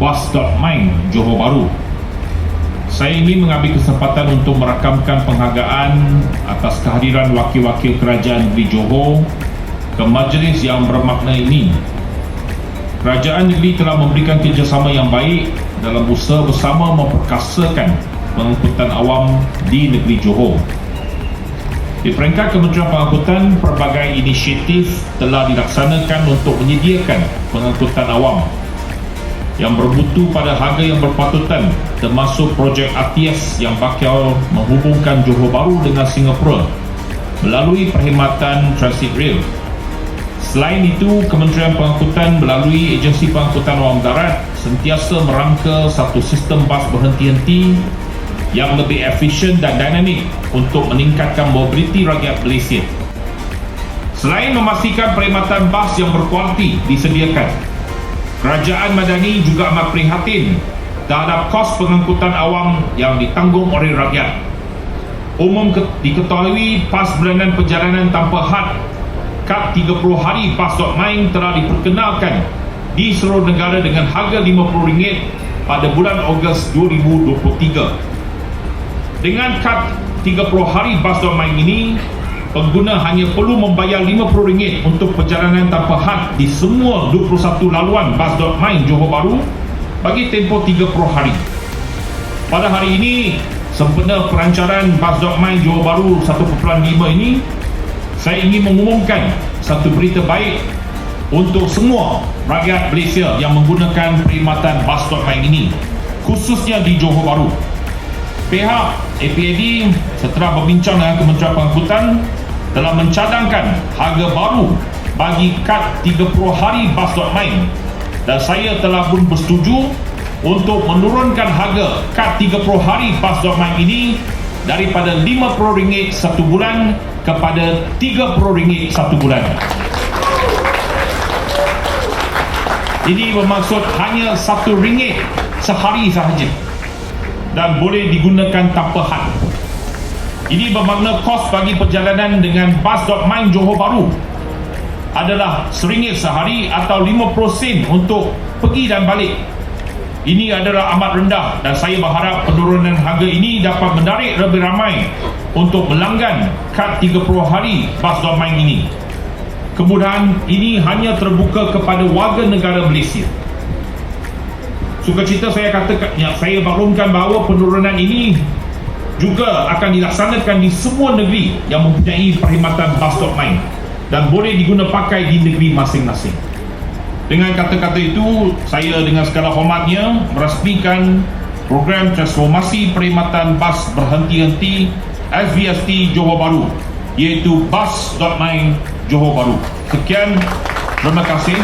bus.mine Johor Bahru. Saya ingin mengambil kesempatan untuk merakamkan penghargaan atas kehadiran wakil-wakil kerajaan negeri Johor ke majlis yang bermakna ini. Kerajaan negeri telah memberikan kerjasama yang baik dalam usaha bersama memperkasakan pengangkutan awam di negeri Johor. Di peringkat Kementerian Pengangkutan, pelbagai inisiatif telah dilaksanakan untuk menyediakan pengangkutan awam yang bermutu pada harga yang berpatutan termasuk projek ATS yang bakal menghubungkan Johor Bahru dengan Singapura melalui perkhidmatan Transit Rail. Selain itu, Kementerian Pengangkutan melalui Agensi Pengangkutan Awam Darat sentiasa merangka satu sistem bas berhenti-henti yang lebih efisien dan dinamik untuk meningkatkan mobiliti rakyat Malaysia. Selain memastikan perkhidmatan bas yang berkualiti disediakan, Kerajaan Madani juga amat prihatin terhadap kos pengangkutan awam yang ditanggung oleh rakyat. Umum ke- diketahui pas bulanan perjalanan tanpa had kad 30 hari pas.main telah diperkenalkan di seluruh negara dengan harga RM50 pada bulan Ogos 2023. Dengan kad 30 hari bus.main ini, pengguna hanya perlu membayar RM50 untuk perjalanan tanpa had di semua 21 laluan bus.main Johor Bahru bagi tempoh 30 hari. Pada hari ini, sempena perancaran bus.main Johor Bahru 1.5 ini, saya ingin mengumumkan satu berita baik untuk semua rakyat Malaysia yang menggunakan perkhidmatan bus.main ini, khususnya di Johor Bahru. Pihak APAD setelah berbincang dengan Kementerian Pengangkutan telah mencadangkan harga baru bagi kad 30 hari bus.main dan saya telah pun bersetuju untuk menurunkan harga kad 30 hari bus.main ini daripada RM50 satu bulan kepada RM30 satu bulan. Ini bermaksud hanya satu ringgit sehari sahaja dan boleh digunakan tanpa had. Ini bermakna kos bagi perjalanan dengan bus.main Johor Bahru adalah RM1 sehari atau 50 sen untuk pergi dan balik. Ini adalah amat rendah dan saya berharap penurunan harga ini dapat menarik lebih ramai untuk melanggan kad 30 hari bus.main ini. Kemudahan ini hanya terbuka kepada warga negara Malaysia. Sukacita saya katakan yang saya maklumkan bahawa penurunan ini juga akan dilaksanakan di semua negeri yang mempunyai perkhidmatan stop main dan boleh diguna pakai di negeri masing-masing. Dengan kata-kata itu, saya dengan segala hormatnya merasmikan program transformasi perkhidmatan bas berhenti-henti SVST Johor Bahru iaitu bus.main Johor Bahru. Sekian, terima kasih.